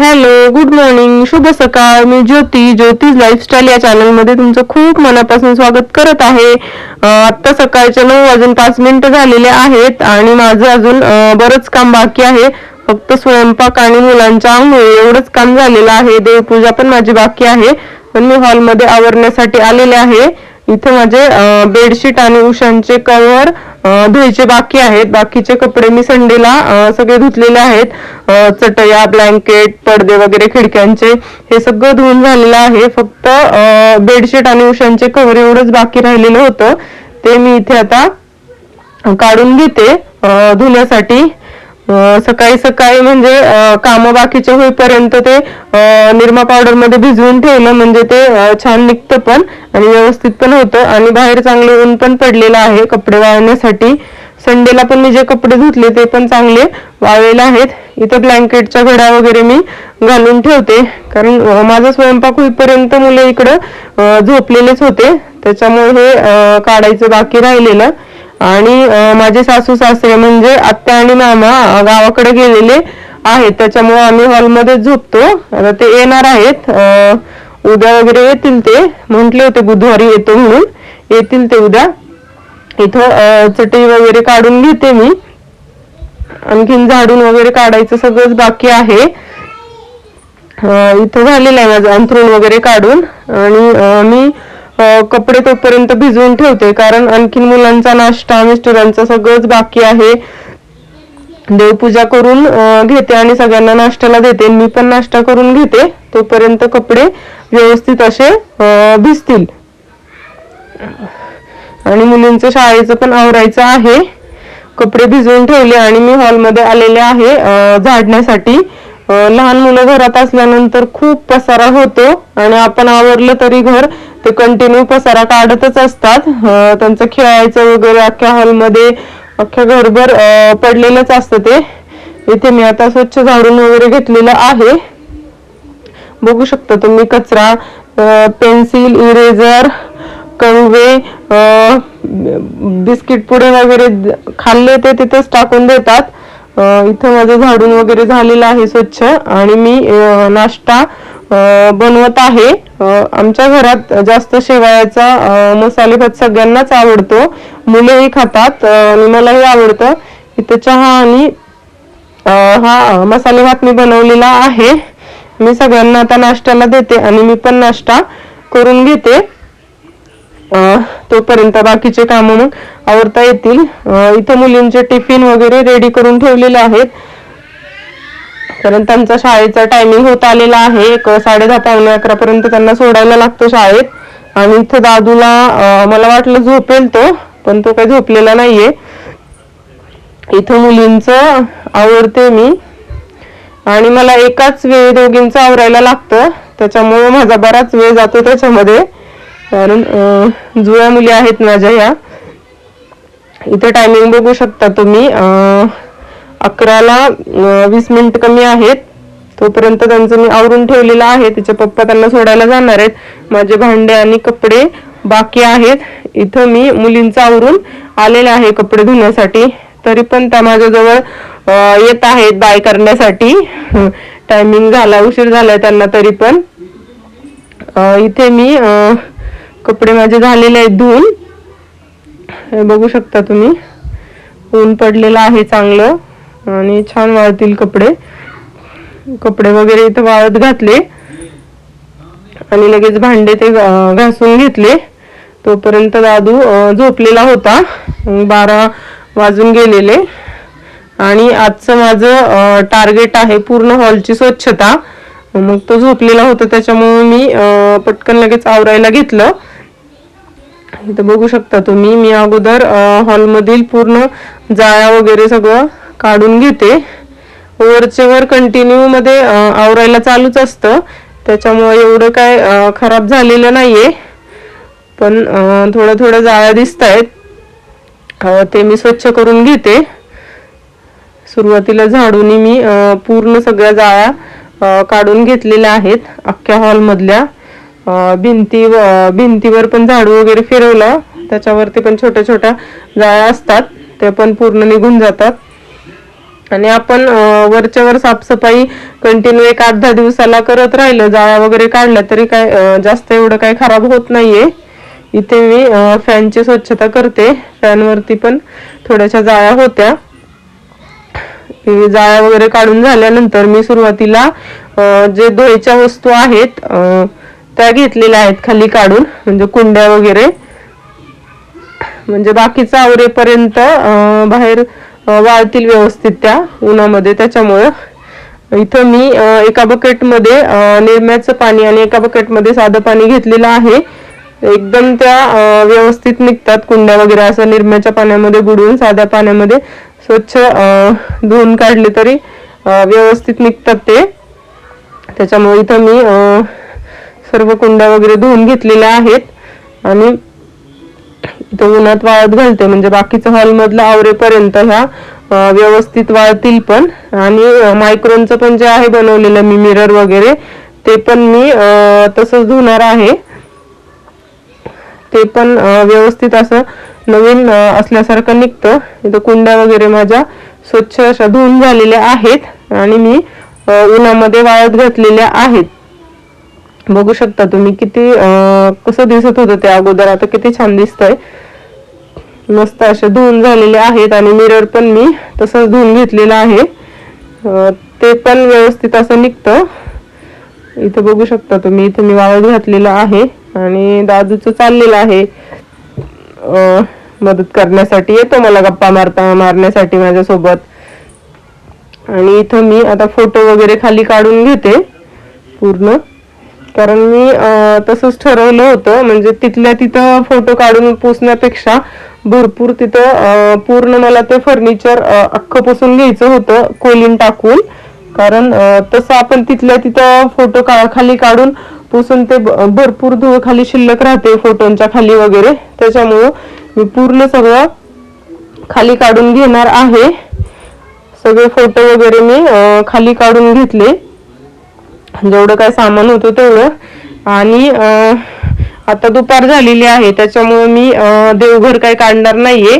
Hello good morning शुभ सकाळ. मी ज्योती ज्योतीज lifestyle या चॅनलमध्ये तुमचं खूप मनापासून स्वागत करत आहे. आत्ता सकाळचे नऊ वाजून पाच मिनिटं झालेले आहेत आणि माझं अजून बरंच काम बाकी आहे. फक्त स्वयंपाक आणि मुलांच्या आंघोळी एवढंच काम झालेलं आहे. देवपूजा पण माझी बाकी आहे. पण मी हॉलमध्ये आवरण्यासाठी आलेले आहे. इथे माझे बेडशीट आणि उशांचे कवर धुवायचे बाकी आहेत. बाकीचे कपडे मी संडेला सगळे धुतलेले आहेत. चटया ब्लँकेट पडदे वगैरे खिडक्यांचे हे सगळं धुवून झालेलं आहे. फक्त बेडशीट आणि उशांचे कवर एवढंच बाकी राहिलेलं होतं. ते मी इथे आता काढून घेते धुण्यासाठी. सकाळी सकाळी म्हणजे काम बाकीचे होईपर्यंत ते निरमा पावडरमध्ये भिजवून ठेवलं म्हणजे ते छान निघतं पण आणि व्यवस्थित पण होतं. आणि बाहेर चांगलं ऊन पण पडलेलं आहे कपडे वाळण्यासाठी. संडेला पण मी जे कपडे धुतले ते पण चांगले वाळलेले आहेत. इथं ब्लँकेटच्या घड्या वगैरे मी घालून ठेवते. कारण माझा स्वयंपाक होईपर्यंत मुलं इकडं झोपलेलेच होते. त्याच्यामुळे हे काढायचं बाकी राहिलेलं. आणि माझे सासू सासरे म्हणजे आत्या आणि मामा गावाकडे गेलेले आहेत. त्याच्यामुळे आम्ही हॉलमध्ये झोपतो. आता ते येणार आहेत. उद्या वगैरे येतील ते. म्हटले होते बुधवारी येतो म्हणून. येतील ते उद्या. इथं चटई वगैरे काढून घेते मी. आणखीन झाडून वगैरे काढायचं सगळंच बाकी आहे. इथं झालेलं आहे माझं अंथरूण वगैरे काढून. आणि मी कपडे तोपर्यंत भिजवून ठेवते कारण आणखीन मुलांचा नाश्ता मिस्टरांचा सगळंच बाकी आहे. देवपूजा करून घेते आणि सगळ्यांना नाश्त्याला देते. मी पण नाश्ता करून घेते तोपर्यंत कपडे व्यवस्थित असे भिजतील. आणि मुलींचं शाळेचं पण आवरायचं आहे. कपडे भिजवून ठेवले आणि मी हॉलमध्ये आलेले आहे झाडण्यासाठी. लहान मुलं घरात असल्यानंतर खूप पसारा होतो आणि आपण आवरलं तरी घर ते कंटिन्यू पसारा काढतच असतात. त्यांचं खेळायचं वगैरे अख्ख्या हॉलमध्ये अख्ख्या घरभर पडलेलंच असतं ते. इथे मी आता स्वच्छ झाडून वगैरे घेतलेलं आहे. बघू शकता तुम्ही कचरा पेन्सिल इरेझर कंगवे बिस्किट पुडे वगैरे खाल्ले ते तिथेच टाकून देतात. इथं माझं झाडून वगैरे झालेलं आहे स्वच्छ. आणि मी नाश्ता बनवत आहे. आमच्या घरात जास्त शेवाळ्याचा मसाले भात सगळ्यांनाच आवडतो. मुलंही खातात आणि मलाही आवडतं. इथं चहा आणि हा मसाले भात मी बनवलेला आहे. मी सगळ्यांना आता नाश्त्याला देते आणि मी पण नाश्ता करून घेते. अं, तोपर्यंत बाकीचे काम मग आवडता येतील. इथं मुलींचे टिफिन वगैरे रेडी करून ठेवलेले आहेत. कारण त्यांचा शाळेचा टायमिंग होत आलेला आहे. एक साडे दहा पावणे अकरा पर्यंत त्यांना सोडायला लागतो शाळेत. आणि इथं दादूला मला वाटलं झोपेल तो पण तो काही झोपलेला नाहीये. इथं मुलींचं आवडते मी. आणि मला एकाच वेळी दोघींचं आवरायला लागतं. त्याच्यामुळे माझा बराच वेळ जातो त्याच्यामध्ये. कारण जुळ्या मुली आहेत माझ्या या इथे टायमिंग बघू शकता तुम्ही. अं, अकराला वीस मिनिट कमी आहेत. तोपर्यंत त्यांचं मी आवरून ठेवलेलं आहे. तिचे पप्पा त्यांना सोडायला जाणार आहेत. माझे भांडे आणि कपडे बाकी आहेत. इथं मी मुलींचं आवरून आलेले आहे कपडे धुण्यासाठी. तरी पण त्या माझ्याजवळ येत आहेत बाय करण्यासाठी. टायमिंग झाला उशीर झालाय त्यांना तरी पण इथे मी कपडे माझे झालेले आहेत धुवून बघू शकता तुम्ही. ऊन पडलेलं आहे चांगलं. आणि छान वाळतील कपडे. कपडे वगैरे इथं वाळत घातले. आणि लगेच भांडे ते घासून घेतले. तोपर्यंत दादू झोपलेला होता. बारा वाजून गेलेले. आणि आजचं माझं टार्गेट आहे पूर्ण हॉलची स्वच्छता. मग तो झोपलेला होता त्याच्यामुळे मी पटकन लगेच आवरायला घेतलं. इथं बघू शकता तुम्ही मी अगोदर हॉलमधील पूर्ण जाळ्या वगैरे सगळं काढून घेते. वरचे वर कंटिन्यू मध्ये आवरायला चालूच असतं. त्याच्यामुळे एवढं काय खराब झालेलं नाहीये. पण थोडं थोडं जाळ्या दिसत आहेत ते मी स्वच्छ करून घेते. सुरुवातीला झाडूनी मी पूर्ण सगळ्या जाळ्या काढून घेतलेल्या आहेत अख्ख्या हॉलमधल्या. भिंती व- भिंतीवर पण झाडू वगैरे फिरवलं. त्याच्यावरती पण छोट्या छोट्या जाळ्या असतात. ते पण पूर्ण निघून जातात. आणि आपण वरच्या वर साफसफाई कंटिन्यू एक आठ दहा दिवसाला करत राहिलं जाळ्या वगैरे काढल्या तरी काय जास्त एवढं काही खराब होत नाहीये. इथे मी फॅनची स्वच्छता करते. फॅनवरती पण थोड्याशा जाळ्या होत्या. जाळ्या वगैरे काढून झाल्यानंतर मी सुरुवातीला जे धुळेच्या वस्तू आहेत अं, त्या घेतलेल्या आहेत खाली काढून म्हणजे कुंड्या वगैरे. म्हणजे बाकीचा आवरेपर्यंत अं, बाहेर वाळतील व्यवस्थित त्या उन्हामध्ये. त्याच्यामुळं इथं मी एका बकेटमध्ये निरम्याचं पाणी आणि एका बकेटमध्ये साधं पाणी घेतलेलं आहे. एकदम त्या व्यवस्थित निघतात कुंड्या वगैरे. असं निरम्याच्या पाण्यामध्ये बुडवून साध्या पाण्यामध्ये स्वच्छ धुवून काढले तरी व्यवस्थित निघतात ते. त्याच्यामुळे इथं मी सर्व कुंड्या वगैरे धुवून घेतलेल्या आहेत. आणि इथं उन्हात वाळत घालते. म्हणजे बाकीचं हॉलमधलं आवरेपर्यंत ह्या व्यवस्थित वाळतील पण. आणि मायक्रोनचं पण जे आहे बनवलेलं मी मिरर वगैरे ते पण मी तसंच धुणार आहे. ते पण व्यवस्थित असं नवीन असल्यासारखं निघतं. इथं कुंड्या वगैरे माझ्या स्वच्छ अशा धुवून झालेल्या आहेत. आणि मी उन्हामध्ये वाळत घातलेल्या आहेत. बघू शकता तुम्ही किती कसं दिसत होतं ते अगोदर. आता किती छान दिसतंय. मस्त असे धुवून झालेले आहेत आणि मिरर पण मी तसंच धुवून घेतलेलं आहे. ते पण व्यवस्थित असं निघतं. इथं बघू शकता तुम्ही इथं मी वाळत घातलेलं आहे आणि दादूचं चाललेलं आहे. मदत करण्यासाठी. येतो मला गप्पा मारता मारण्यासाठी माझ्यासोबत. आणि इथं मी आता फोटो वगैरे खाली काढून घेते पूर्ण. कारण मी तसंच ठरवलं होतं. म्हणजे तिथल्या तिथं फोटो काढून पुसण्यापेक्षा भरपूर तिथं पूर्ण मला ते फर्निचर अख्खं पुसून घ्यायचं होतं कोलिन टाकून. कारण तसं आपण तिथल्या तिथं फोटो का खाली काढून पुसून ते भरपूर धूळ खाली शिल्लक राहते फोटोंच्या खाली वगैरे. त्याच्यामुळं मी पूर्ण सगळं खाली काढून घेणार आहे. सगळे फोटो वगैरे मी खाली काढून घेतले. जेवढं काय सामान होतं तेवढं. आणि आता दुपार झालेली आहे त्याच्यामुळे मी देवघर काय काढणार नाहीये.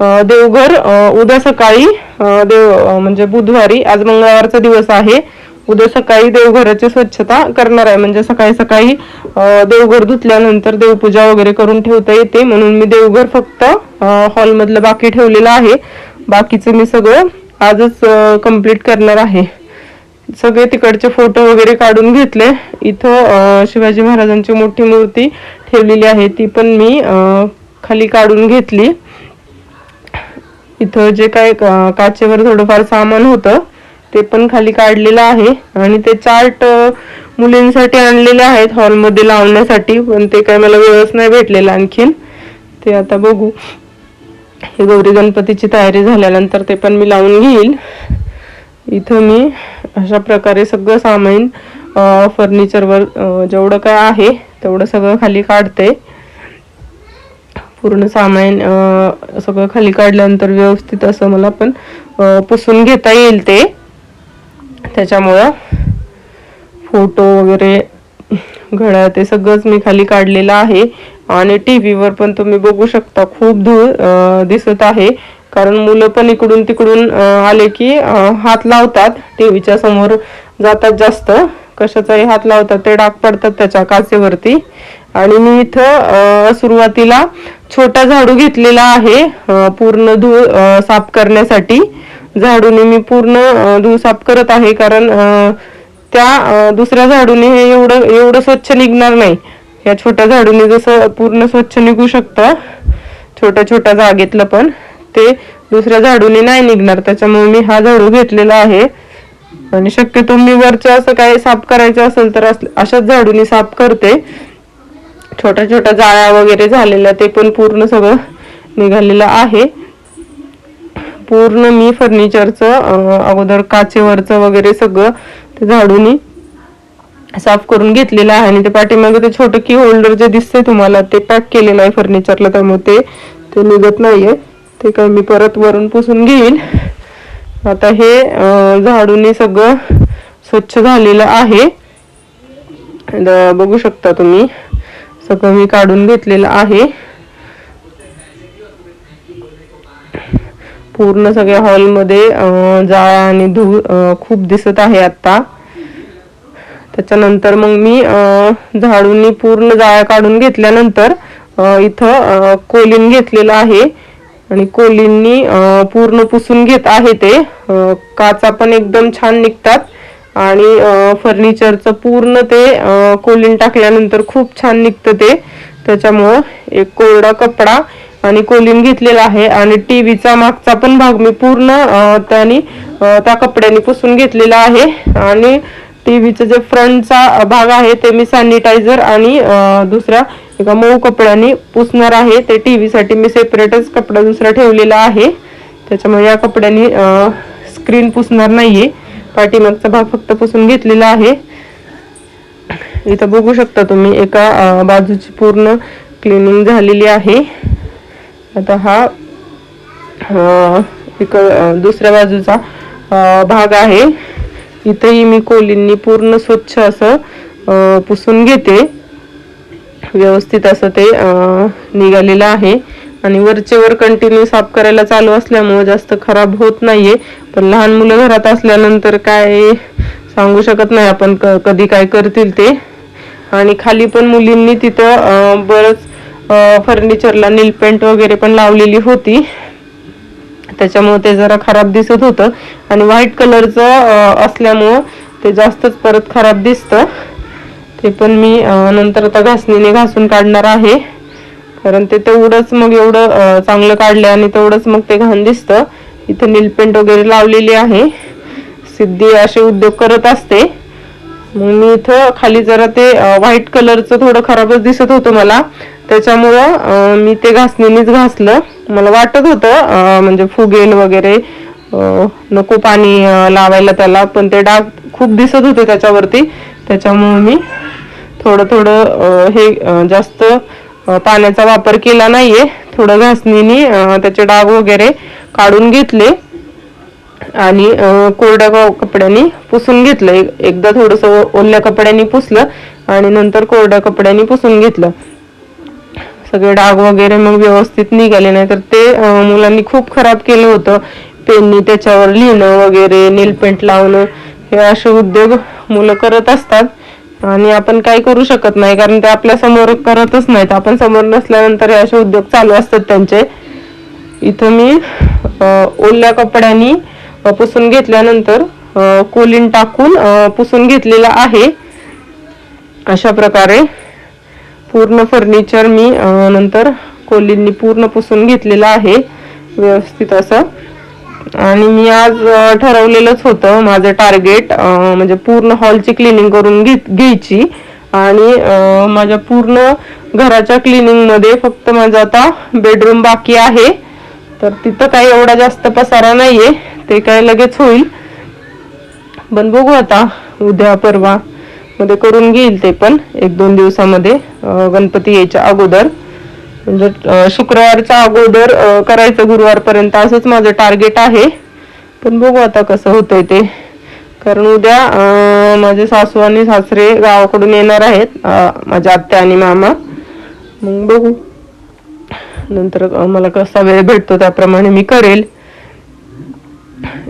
देवघर उद्या सकाळी देव म्हणजे बुधवारी आज मंगळवारचा दिवस आहे. उद्या सकाळी देवघराची स्वच्छता करणार आहे. म्हणजे सकाळी सकाळी देवघर धुतल्यानंतर देवपूजा वगैरे करून ठेवता येते. म्हणून मी देवघर फक्त हॉलमधलं बाकी ठेवलेलं आहे. बाकीचं मी सगळं आजच कंप्लीट करणार आहे. सगळे तिकडचे फोटो वगैरे काढून घेतले. इथं शिवाजी महाराजांची मोठी मूर्ती ठेवलेली आहे. ती पण मी खाली काढून घेतली. इथं जे काय काचेवर थोडंफार सामान होतं ते पण खाली काढलेलं आहे. आणि ते चार्ट मुलींसाठी आणलेले आहेत हॉलमध्ये लावण्यासाठी. पण ते काय मला वेळच नाही भेटलेला आणखीन. ते आता बघू. हे गौरी गणपतीची तयारी झाल्यानंतर ते पण मी लावून घेईल. इथं मी अशा प्रकारे सगळं सामान फर्निचरवर जेवढं काय आहे तेवढं सगळं खाली काढते. पूर्ण सामान सगळं खाली काढल्यानंतर व्यवस्थित असं मला पण पुसून घेता येईल ते. त्याच्यामुळं फोटो वगैरे घड्या ते सगळंच मी खाली काढलेलं आहे. आणि टी व्हीवर पण तुम्ही बघू शकता खूप धूळ दिसत आहे. कारण मुलं पण इकडून तिकडून आले की हात लावतात. टीव्हीच्या समोर जातात जास्त. कशाचाही हात लावतात ते डाग पडतात त्याच्या काचेवरती. आणि मी इथं सुरुवातीला छोटा झाडू घेतलेला आहे पूर्ण धूळ साफ करण्यासाठी. झाडूने मी पूर्ण धूळ साफ करत आहे कारण त्या दुसऱ्या झाडूने हे एवढं एवढं स्वच्छ निघणार नाही. या छोट्या झाडूने जसं पूर्ण स्वच्छ निघू शकतं छोट्या छोट्या जागेतलं पण. ते दुसऱ्या झाडूने नाही निघणार. त्याच्यामुळे मी हा झाडू घेतलेला आहे. आणि शक्यतो मी वरचं असं काही साफ करायचं असेल तर अशाच झाडूने साफ करते. छोट्या छोट्या जाळ्या वगैरे झालेल्या ते पण पूर्ण सगळं निघालेलं आहे. पूर्ण मी फर्निचरचं अगोदर काचेवरचं वगैरे सगळं ते झाडूनी साफ करून घेतलेलं आहे. आणि ते पाठीमागे ते छोटं की होल्डर जे दिसते तुम्हाला ते पॅक केलेलं आहे फर्निचरला त्यामुळे ते निघत नाहीये. ते काय मी परत वरून पुसून घेईल आता हे झाडूने सगळं स्वच्छ झालेलं आहे. बघू शकता तुम्ही सगळं मी काढून घेतलेलं आहे. पूर्ण सगळ्या हॉलमध्ये अं, जाळा आणि धूळ खूप दिसत आहे आता त्याच्यानंतर मग मी अं, झाडूनी पूर्ण जाळ्या काढून घेतल्यानंतर अं, इथं कोलीन कोलिन घेतलेलं आहे. आणि कोलींनी पूर्ण पुसून घेत आहे ते. काचा पण एकदम छान निघतात. आणि फर्निचरचं पूर्ण ते कोलीन टाकल्यानंतर खूप छान निघतं ते. त्याच्यामुळं एक कोरडा कपडा आणि कोलीन घेतलेला आहे. आणि टीव्हीचा मागचा पण भाग मी पूर्ण त्यानी त्याने त्या कपड्याने पुसून घेतलेला आहे. आणि टीव्हीचं जे फ्रंटचा भाग आहे ते मी सॅनिटायझर आणि दुसऱ्या एका मऊ कपड्याने पुसणार आहे. ते टी व्हीसाठी मी सेपरेटच कपडा दुसरा ठेवलेला आहे. त्याच्यामुळे या कपड्याने स्क्रीन पुसणार नाही आहे पाठीमागचा भाग फक्त पुसून घेतलेला आहे. इथं बघू शकता तुम्ही एका बाजूची पूर्ण क्लिनिंग झालेली आहे. आता हा एक दुसऱ्या बाजूचा भाग आहे. इथंही मी कोलींनी पूर्ण स्वच्छ असं पुसून घेते. व्यवस्थित असं ते निघालेलं आहे. आणि वरचे वर कंटिन्यू साफ करायला चालू असल्यामुळे जास्त खराब होत नाहीये. पण लहान मुलं घरात असल्यानंतर काय सांगू शकत नाही आपण कधी काय करतील ते. आणि खाली पण मुलींनी तिथं बरंच फर्निचरला नीलपेंट वगैरे पण लावलेली होती. त्याच्यामुळे ते जरा खराब दिसत होतं. आणि व्हाईट कलरचं असल्यामुळं ते जास्तच परत खराब दिसतं. ते पण मी नंतर आता घासणीने घासून काढणार आहे. कारण ते तेवढंच मग एवढं चांगलं काढलं आणि तेवढंच मग ते घाण दिसतं. इथं नील पेंट वगैरे लावलेली आहे. सिद्धी असे उद्योग करत असते. मग मी इथं खाली जरा ते व्हाईट कलरचं थोडं खराबच दिसत होतं मला. त्याच्यामुळं मी ते घासणीनेच घासलं. मला वाटत होतं म्हणजे फुगेल वगैरे नको पाणी लावायला त्याला. पण ते डाग खूप दिसत होते त्याच्यावरती. त्याच्यामुळे मी थोडं थोडं हे जास्त पाण्याचा वापर केला नाहीये. थोडं घासणीने त्याचे डाग वगैरे काढून घेतले. आणि कोरड्या कपड्यांनी पुसून घेतलं. एकदा थोडस ओल्या कपड्यांनी पुसलं आणि नंतर कोरड्या कपड्यांनी पुसून घेतलं. सगळे डाग वगैरे मग व्यवस्थित निघाले नाही तर ते मुलांनी खूप खराब केलं होतं. पेननी त्याच्यावर लिहिणं वगैरे नील पेंट लावणं हे असे उद्योग मुलं करत असतात. आणि आपण काही करू शकत नाही कारण ते आपल्यासमोर करतच नाहीत. आपण समोर नसल्यानंतर असे उद्योग चालू असतात त्यांचे. इथं मी ओल्या कपड्यांनी पुसून घेतल्यानंतर कोलिन टाकून पुसून घेतलेलं आहे. अशा प्रकारे पूर्ण फर्निचर मी नंतर कोलिननी पूर्ण पुसून घेतलेलं आहे. व्यवस्थित असं. आणि मी आज ठरवलेलंच होतं माझं टार्गेट म्हणजे पूर्ण हॉलची क्लिनिंग करून घेत घ्यायची. आणि माझ्या पूर्ण घराच्या क्लिनिंगमध्ये फक्त माझं आता बेडरूम बाकी आहे. तर तिथं काही एवढा जास्त पसारा नाहीये ते काय लगेच होईल. पण बघू आता उद्या परवा मध्ये करून घेईल ते पण एक दोन दिवसामध्ये गणपती यायच्या अगोदर. म्हणजे शुक्रवारचा शुक्रवारच्या अगोदर करायचं गुरुवारपर्यंत असंच माझं टार्गेट आहे. पण बघू आता कसं होतंय ते. कारण उद्या माझे सासू आणि सासरे गावाकडून येणार आहेत माझ्या आत्या आणि मामा. मग बघू. नंतर मला कसा वेळ भेटतो त्याप्रमाणे मी करेल.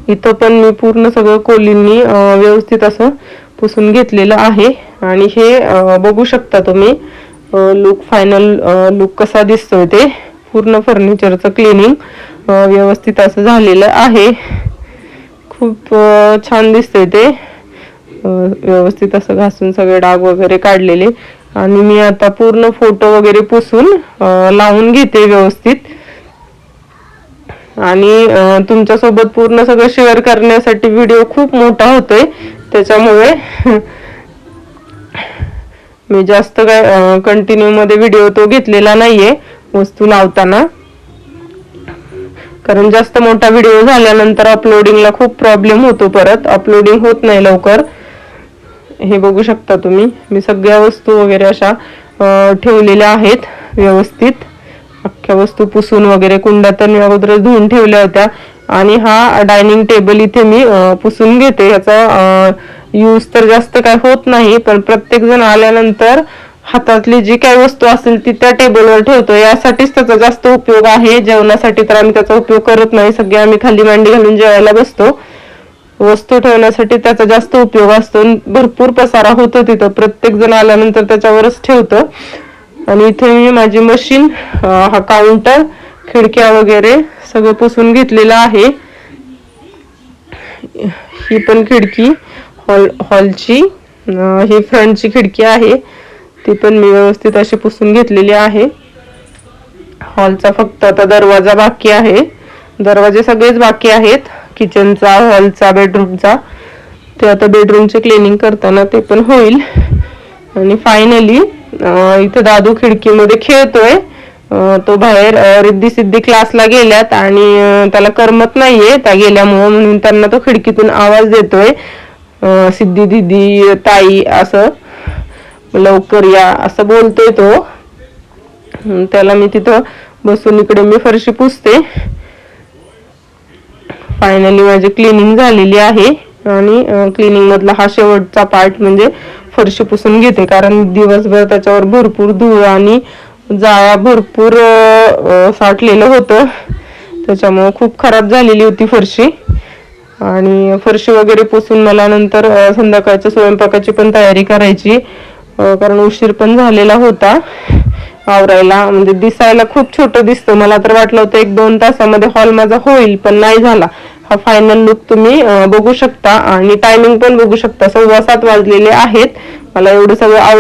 इथं पण मी पूर्ण सगळं कोलींनी व्यवस्थित असं पुसून घेतलेलं आहे. आणि हे बघू शकता तुम्ही. लुक फायनल लुक कसा दिसतोय ते? पूर्ण फर्निचरचं क्लिनिंग व्यवस्थित असं झालेलं आहे. खूप छान दिसतंय ते. व्यवस्थित असं घासून सगळे डाग वगैरे काढलेले. आणि मी आता पूर्ण फोटो वगैरे पुसून लावून घेते व्यवस्थित. आणि तुमच्यासोबत पूर्ण सगळं शेअर करण्यासाठी व्हिडिओ खूप मोठा होतोय. त्याच्यामुळे मी जास्त काय कंटिन्यू मध्ये व्हिडिओ तो घेतलेला नाहीये वस्तू लावताना. कारण जास्त मोठा व्हिडिओ झाल्यानंतर अपलोडिंगला खूप प्रॉब्लेम होतो परत. अपलोडिंग होत नाही लवकर. हे बघू शकता तुम्ही. मी सगळ्या वस्तू वगैरे अशा ठेवलेल्या आहेत व्यवस्थित. अख्ख्या वस्तू पुसून वगैरे कुंडा तर मी अगोदरच धुवून ठेवल्या होत्या. आणि हा डायनिंग टेबल इथे मी पुसून घेते. ह्याचा यूज तर जास्त काय होत नाही पण प्रत्येक जण आल्यानंतर हातातली जी काही वस्तू असेल ती त्या टेबलवर ठेवतो. यासाठीच त्याचा जास्त उपयोग आहे. जेवणासाठी तर आम्ही त्याचा उपयोग करत नाही. सगळे आम्ही खाली मांडी घालून जेवायला बसतो. वस्तू ठेवण्यासाठी त्याचा जास्त उपयोग असतो. भरपूर पसारा होतो तिथं. प्रत्येक जण आल्यानंतर त्याच्यावरच ठेवतो. आणि इथे मी माझी मशीन हा काउंटर खिडक्या वगैरे सगळं पुसून घेतलेलं आहे. ही पण खिडकी. हॉल हॉलची ही फ्रंटची खिडकी आहे. ती पण मी व्यवस्थित अशी पुसून घेतलेली आहे. हॉलचा फक्त आता दरवाजा बाकी आहे. दरवाजे सगळेच बाकी आहेत. किचनचा हॉलचा बेडरूमचा. ते आता बेडरूमचे क्लिनिंग करताना ते पण होईल. आणि फायनली इथे दादू खिडकीमध्ये खेळतोय. तो बाहेर रिद्धी सिद्धी क्लासला गेल्यात आणि त्याला करमत नाहीये. त्या गेल्यामुळं म्हणून त्यांना तो खिडकीतून आवाज देतोय. सिद्धी दिदी ताई असं लवकर या असं बोलतोय तो. त्याला मी तिथं बसून इकडे मी फरशी पुसते. फायनली माझी क्लिनिंग झालेली आहे आणि क्लिनिंग मधला हा शेवटचा पार्ट म्हणजे फरशी पुसून घेते. कारण दिवसभर त्याच्यावर भरपूर धूळ आणि जाळा भरपूर साठलेलं होतं. त्याच्यामुळं खूप खराब झालेली होती फरशी. आणि फरशी वगैरे पुसून मला नंतर संध्याकाळच्या स्वयंपाकाची पण तयारी करायची. कारण उशीर पण झालेला होता आवरायला. म्हणजे दिसायला खूप छोटं दिसतं. मला तर वाटलं होतं एक दोन तासामध्ये हॉल माझा होईल पण नाही झाला. हा फायनल लुक तुम्ही बघू शकता आणि टायमिंग पण बघू शकता. सव्वा सात वाजलेले आहेत. मला एवढं सगळं आवड